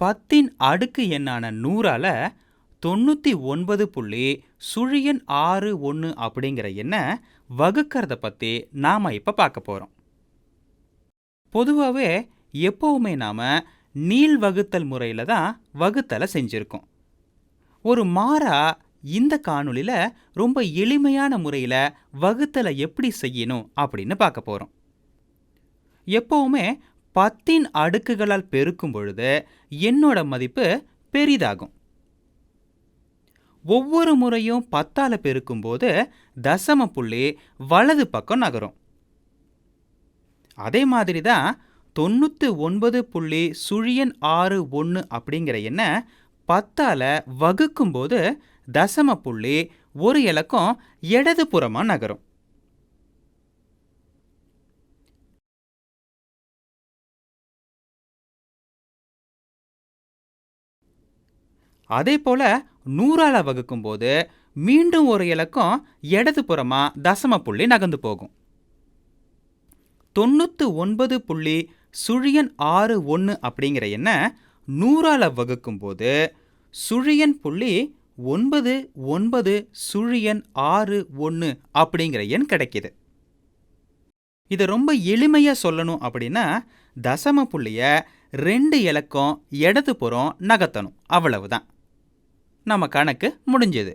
பத்தின் அடுக்கு எண்ணான நூறால தொண்ணூற்றி ஒன்பது புள்ளி சுழியன் ஆறு ஒன்று அப்படிங்கிற எண்ணை வகுக்கிறத பற்றி நாம் இப்போ பார்க்க போகிறோம் பொதுவாகவே எப்போவுமே நாம் நீள் வகுத்தல் முறையில் தான் வகுத்தலை செஞ்சுருக்கோம். ஒரு மாறா இந்த காணொளியில் ரொம்ப எளிமையான முறையில் வகுத்தலை எப்படி செய்யணும் அப்படின்னு பார்க்க போகிறோம் எப்போவுமே பத்தின் அடுக்குகளால் பெருக்கும் பொழுது எண்ணோட மதிப்பு பெரிதாகும். ஒவ்வொரு முறையும் பத்தால பெருக்கும்போது தசம புள்ளி வலது பக்கம் நகரும். அதே மாதிரி தான் தொண்ணூற்றி ஒன்பது புள்ளி சுழியன் ஆறு ஒன்று அப்படிங்கிற எண்ணை பத்தால் வகுக்கும்போது தசம புள்ளி ஒரு இலக்கம் இடது புறமாக நகரும். அதே போல நூறால வகுக்கும்போது மீண்டும் ஒரு இலக்கம் இடது புறமா தசம புள்ளி நகர்ந்து போகும். தொண்ணூற்று ஒன்பது புள்ளி சுழியன் ஆறு ஒன்று அப்படிங்கிற எண்ணை நூறால வகுக்கும்போது சுழியன் புள்ளி ஒன்பது ஒன்பது சுழியன் ஆறு ஒன்று அப்படிங்கிற எண் கிடைக்கிது. இதை ரொம்ப எளிமையாக சொல்லணும் அப்படின்னா தசம புள்ளிய ரெண்டு இலக்கம் இடது புறம் நகர்த்தணும். அவ்வளவுதான். நம்ம கணக்கு முடிஞ்சது.